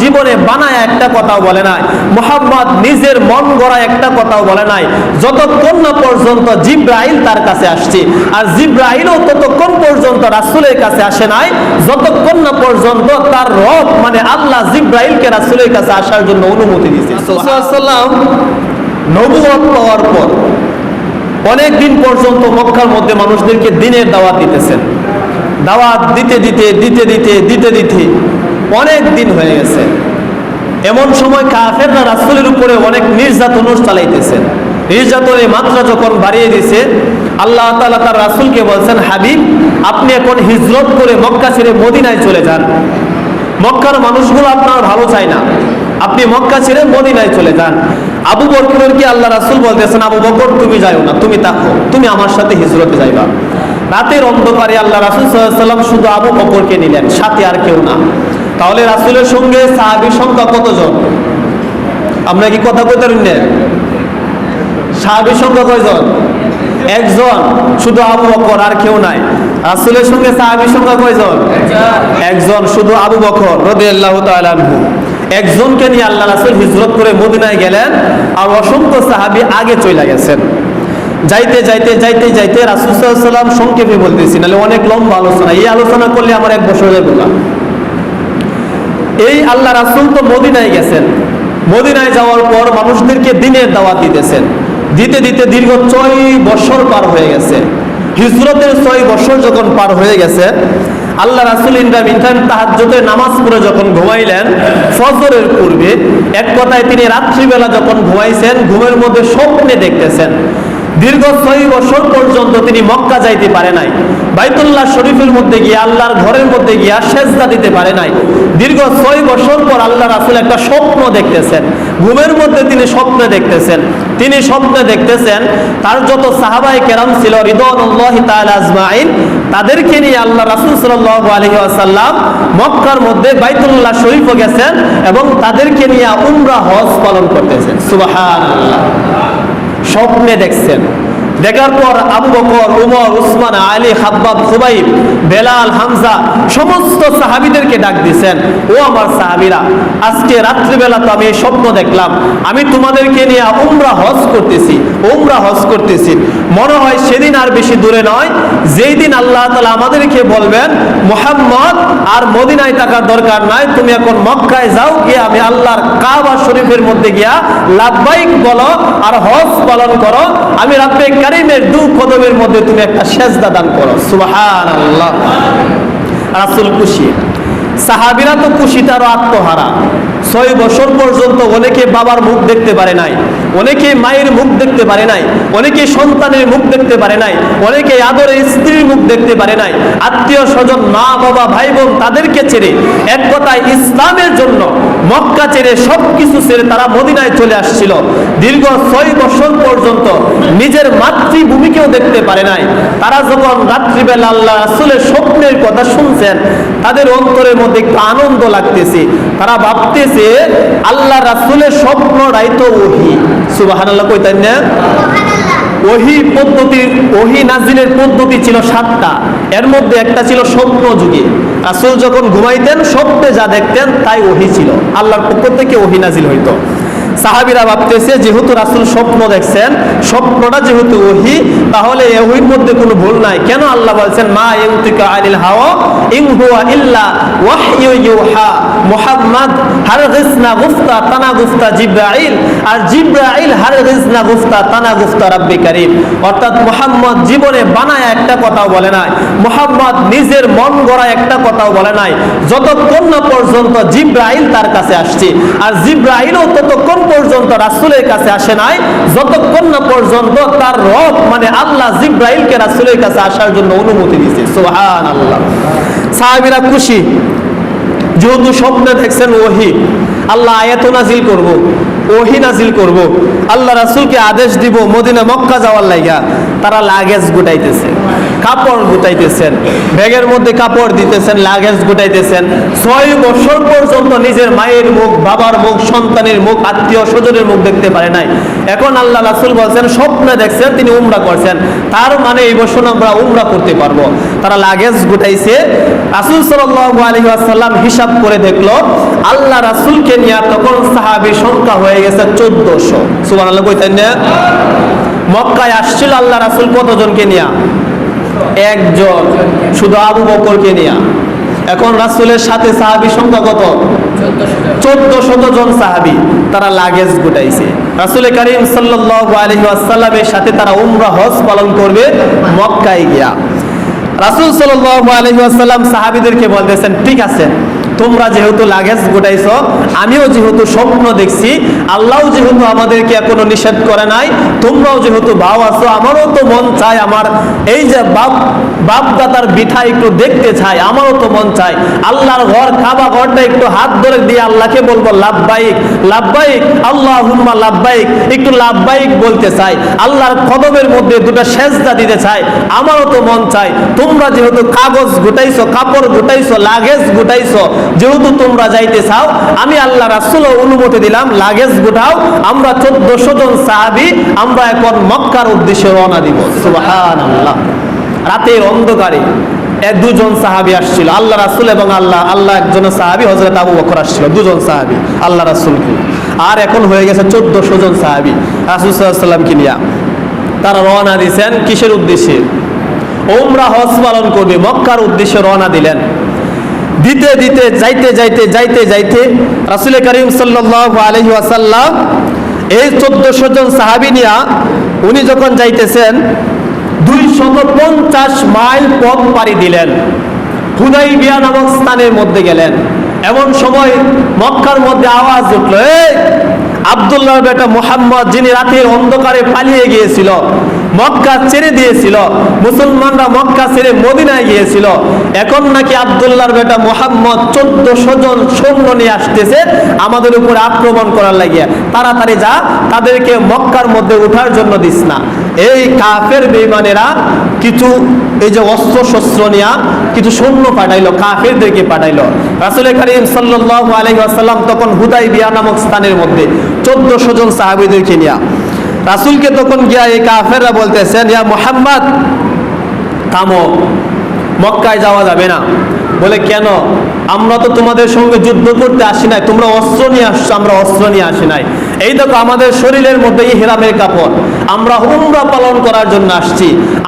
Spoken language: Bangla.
জীবনে বানায় একটা কথাও বলে নাই। মোহাম্মদ নিজের মন গড়া একটা কথাও বলে নাই। যতক্ষণ না পর্যন্ত জিব্রাইল তার কাছে আসছে। আর জিব্রাইলও ততক্ষণ পর্যন্ত রাসূলের কাছে আসে নাই। যতক্ষণ না পর্যন্ত তার রব মানে আল্লাহ জিব্রাইলকে রাসূলের কাছে আসার জন্য অনুমতি দিয়েছে। সাল্লাম নবুয়ত পাওয়ার পর অনেক দিন পর্যন্ত মক্কার মধ্যে মানুষদেরকে দিনের দাওয়াত দিতেছেন। দাওয়াত দিতে দিতে দিতে দিতে দিতে দিতে অনেক দিন হয়ে গেছে। এমন সময় কাফেররা রাসূলের উপরে অনেক নির্যাতন চালাইতেছেন। নির্যাতনের মাত্রা যখন বাড়িয়ে দিছে আল্লাহ তাআলা তার রাসুলকে বলছেন, হাবিব, আপনি এখন হিজরত করে মক্কা ছেড়ে মদিনায় চলে যান। মক্কার মানুষগুলো আপনার ভালো চায় না। আপনি মক্কা ছেড়ে মদিনায় চলে যান। আবু বকরকে আল্লাহ রাসূল বলতেছেন, আবু বকর, তুমি যাও না, তুমি থাকো, তুমি আমার সাথে হিজরতে যাইবা রাতের অন্ধকারে আল্লাহ রাসূল সাল্লাম শুধু আবু বকরকে নিলেন, সাথে আর কেউ না। তাহলে রাসূলের সঙ্গে সাহাবীর সংখ্যা কতজন? আমরা কি কথা কইতে না? সাহাবীর সংখ্যা কয়জন? একজন। শুধু আবু বকর, আর কেউ নাই। রাসূলের সঙ্গে সাহাবীর সংখ্যা কয়জন? একজন। শুধু আবু বকর, রাদিয়াল্লাহু তাআলা আনহু। একজনকে নিয়ে আল্লাহ রাসূল হিজরত করে মদিনায় গেলেন আর অসংখ্য সাহাবী আগে চলে গেছেন। যাইতে যাইতে যাইতে যাইতে রাসূল সাল্লাম সংক্ষেপে বলতেছি, নাহলে অনেক লম্বা আলোচনা। এই আলোচনা করলে আমার এক বছর যাবে না। এই আল্লাহ রাসূল তো মদিনায় গেছেন। মদিনায় যাওয়ার পর মানুষদেরকে দিনের দাওয়াত দিতেছেন। দিতে দিতে দীর্ঘ ছয় বছর পার হয়ে গেছে। হিজরতের ছয় বছর যখন পার হয়ে গেছে, আল্লাহ রাসুল ইন্দ্রাম ইন্টার তাহাজ্জতে নামাজ পড়ে যখন ঘুমাইলেন, ফজরের পূর্বে, এক কথায় তিনি রাত্রিবেলা যখন ঘুমাইছেন, ঘুমের মধ্যে স্বপ্নে দেখতেছেন। দীর্ঘ ছয় বছর পর্যন্ত তিনি মক্কা যাইতে পারে নাই। বাইতুল্লাহ শরীফের মধ্যে গিয়ে আল্লাহর ঘরের মধ্যে গিয়া সেজদা দিতে পারে নাই। দীর্ঘ ছয় বছর পর আল্লাহ রাসুল একটা স্বপ্ন দেখতেছেন। ঘুমের মধ্যে তিনি স্বপ্নে দেখতেছেন। তিনি স্বপ্নে দেখতেছেন, তার যত সাহাবাই কেরাম ছিল, রিদওয়ানুল্লাহি তাআলা আজমাইন, তাদেরকে নিয়ে আল্লাহ রাসুল সাল্লাল্লাহু আলাইহি ওয়াসাল্লাম মক্কার মধ্যে বাইতুল্লাহ শরীফও গেছেন এবং তাদেরকে নিয়ে উমরা হজ পালন করতেছেন। সুবহানাল্লাহ। স্বপ্নে দেখছেন। দেখার পর আবু বকর, উমর, উসমান, আলী হাব্বাব খুবাইব, বেলাল, হামজা সমস্ত সাহাবিদেরকে ডাক দিছেন, ও আমার সাহাবিরা, আজকে রাত্রিবেলা তো আমি স্বপ্ন দেখলাম। আমি তোমাদেরকে নিয়ে উমরা হজ করতেছি, উমরা হজ করতেছি। মনে হয় সেদিন আর বেশি দূরে নয়। যেই দিন আল্লাহ তালা আমাদেরকে বলবেন, মোহাম্মদ, আর মদিনায় থাকার দরকার নাই, তুমি এখন মক্কায় যাও, গিয়ে আমি আল্লাহর কাবা শরীফের মধ্যে গিয়া লাভবাইক বলো, আর হজ পালন করো। আমি রাব্বে কারিমের দু কদমের মধ্যে তুমি একটা সেজদা দান করো। সুবহান আল্লাহ রাসুল খুশি। সাহাবিরা তো খুশিটারও আত্মহারা। ছয় বছর পর্যন্ত অনেকে বাবার মুখ দেখতে পারে নাই, অনেকে মায়ের মুখ দেখতে পারে নাই, অনেকে সন্তানের মুখ দেখতে পারে নাই, অনেকে আদরের স্ত্রীর মুখ দেখতে পারে নাই। আত্মীয় স্বজন, মা, বাবা ভাই বোন তাদেরকে ছেড়ে এক কথায় ইসলামের জন্য মক্কা ছেড়ে সব কিছু ছেড়ে তারা মদিনায় চলে আসছিল। দীর্ঘ ছয় বছর পর্যন্ত নিজের মাতৃভূমিকেও দেখতে পারে নাই। তারা যখন রাত্রিবেলা আল্লাহ রাসুলের স্বপ্নের কথা শুনছেন তাদের অন্তরের মধ্যে একটু আনন্দ লাগতেছে। তারা ভাবতেছে আল্লাহ রাসুলের স্বপ্নটাই তো ওহি। সুবাহান আল্লাহ কইতেন না? ওহি পদ্ধতির ওহি নাজিলের পদ্ধতি ছিল সাতটা। এর মধ্যে একটা ছিল স্বপ্ন যুগে। রাসুল যখন ঘুমাইতেন স্বপ্নে যা দেখতেন তাই ওহি ছিল। আল্লাহর পক্ষ থেকে ওহি নাজিল হইতো। সাহাবিরা ভাবতেছে, যেহেতু রাসুল স্বপ্ন দেখছেন, স্বপ্নটা যেহেতু ওহি, তাহলে ওহির মধ্যে কোনো ভুল নাই। কেন আল্লাহ বলছেন, মা ইউতিকা আনিল হাওয়া, ইন হুয়া ইল্লা ওয়াহয়ু ইউহা মুহাম্মদ হারগিসনা গুফতা তানা গুফতা জিব্রাইল, আর জিব্রাইল হারগিসনা গুফতা তানা গুফতা রাব্বি কারীম। অর্থাৎ মুহাম্মদ জীবনে বানায় একটা কথাও বলে নাই, মুহাম্মদ নিজের মন গড়া একটা কথাও বলে নাই। যতক্ষণ না পর্যন্ত জিব্রাইল তার কাছে আসছে, আর জিব্রাইলও ততক্ষণ রাসূলের কাছে আসে নাই, যতক্ষণ না পর্যন্ত তার রব মানে আল্লাহ রাসুলের কাছে আসার জন্য অনুমতি দিয়েছে। আল্লাহ সাহাবিরা খুশি। যেহেতু স্বপ্নে দেখছেন ওহি, আল্লাহ আয়াত নাজিল করব, ওহি নাজিল করব। আল্লাহ রাসুলকে আদেশ দিব মদিনা মক্কা যাওয়ার লাইগা। তারা লাগেজ গুটাইতেছে কাপড় গুটাইতেছেন, ব্যাগের মধ্যে কাপড় দিতেছেন লাগেজ গুটাইতেছেন। ছয় বছর পর্যন্ত নিজের মায়ের মুখ, বাবার মুখ, সন্তানের মুখ, আত্মীয় স্বজনের মুখ দেখতে পারে নাই। এখন আল্লাহ রাসুল বলছেন, স্বপ্নে দেখছেন, তিনি উমরা করছেন। তার মানে এই বছর আমরা উমরা করতে পারব। তারা লাগেজ গুটাইছে, রাসুল ওয়াসাল্লাম হিসাব করে দেখল, আল্লাহ রাসুলকে নিয়ে তখন সাহাবীর সংখ্যা হয়ে গেছে চোদ্দশো। সুবহানাল্লাহ, কইতেন না? মক্কায় আসছিল আল্লাহ রাসুল কতজনকে নিয়ে? একজন। শুধু আবু বকরকে নিয়ে। এখন রাসুলের সাথে সাহাবি সংখ্যা কত? চোদ্দ শত জন সাহাবি তারা লাগেজ গুটাইছে। রাসুল করিম ওয়াসাল্লামের সাথে তারা উমরা, হজ পালন করবে মক্কায় গিয়া। রাসুল আলাইহি ওয়াসাল্লাম সাহাবীদেরকে বলতেছেন, ঠিক আছে তোমরা যেহেতু লাগেজ গোটাইছো, আমিও যেহেতু স্বপ্ন দেখছি, আল্লাহ যেহেতু আমাদেরকে এখনও নিষেধ করে নাই, তোমরাও যেহেতু ভাও আছো, আমারও তো মন চায় আমার এই যে বাপ বাপ দাদার বিঠা একটু দেখতে চাই, আমারও তো মন চায়। আল্লাহর ঘর, খাবা ঘরটা একটু হাত ধরে দিয়ে আল্লাহকে বলব লাভবাহিক লাভবাহিক আল্লাহ হুম্মা লাভবাহিক একটু লাভবাহিক বলতে চাই। আল্লাহর কদমের মধ্যে দুটো সেজদা দিতে চাই, আমারও তো মন চাই তোমরা যেহেতু কাগজ গুটাইছো, কাপড় গুটাইছো, লাগেজ গুটাইছো যেহেতু তোমরা যাইতে চাও, আমি আল্লাহ রাসুল অনুমতি দিলাম, লাগেজ গুটাও আমরা চোদ্দশো জন সাহাবি, আমরা এখন মক্কার উদ্দেশ্যে রওনা দিব। সুবাহান আল্লাহ রাতের অন্ধকারে এক দুজন সাহাবি আসছিল, আল্লাহ রাসুল এবং আল্লাহ আল্লাহ একজন সাহাবি হজরত আবু বকর আসছিল, দুজন সাহাবি, আল্লাহ রাসুলকে। আর এখন হয়ে গেছে চোদ্দশো জন সাহাবি, রাসুল সাল্লামকে নিয়ে। তারা রওনা দিয়েছেন কিসের উদ্দেশ্যে? ওমরা হজ পালন করবে, মক্কার উদ্দেশ্যে রওনা দিলেন। দিতে দিতে, যাইতে যাইতে যাইতে যাইতে রাসুল করিম সাল্লাল্লাহু আলাইহি ওয়াসাল্লাম এই চোদ্দশো জন সাহাবি নিয়া উনি যখন যাইতেছেন, দুইশত পঞ্চাশ মাইল পথ পাড়ি দিলেন। হুদাই বিয়া নামক স্থানের মধ্যে গেলেন। এমন সময় মক্কার মধ্যে আওয়াজ উঠল, এই আবদুল্লাহর বেটা মোহাম্মদ, যিনি রাতের অন্ধকারে পালিয়ে গিয়েছিল মক্কা ছেড়ে দিয়েছিল। মুসলমানরা মক্কা ছেড়ে মদিনায় গিয়েছিল। এখন নাকি আবদুল্লাহর বেটা মোহাম্মদ চোদ্দশো জন সৈন্য নিয়ে আসতেছে আমাদের উপরে আক্রমণ করার লাগিয়া। তাড়াতাড়ি যা, তাদেরকে মক্কার মধ্যে ওঠার জন্য দিস না। এই কাফের বেইমানেরা কিছু, এই যে অস্ত্র শস্ত্র নিয়া কিছু সৈন্য পাঠাইলো, কাফেরদেরকে পাঠাইলো। রাসুল করিম সাল্লাল্লাহু আলাইহি ওয়াসাল্লাম তখন হুদাই বিয়া নামক স্থানের মধ্যে চোদ্দশো জন সাহাবিদেরকে নিয়া রাসুলকে তখন গিয়া এই কাফেররা বলতেছেন, ইয়া মোহাম্মদ, থামো, মক্কায় যাওয়া যাবে না। বলে, কেন? আমরা তো তোমাদের সঙ্গে যুদ্ধ করতে আসি নাই, তোমরা অস্ত্র নিয়ে আসছো, আমরা অস্ত্র নিয়ে আসি নাই। এই দেখো, আমাদের শরীরের মধ্যে এই হেরামের কাপড়, আমরা হুমরা পালন করার জন্য আসছি।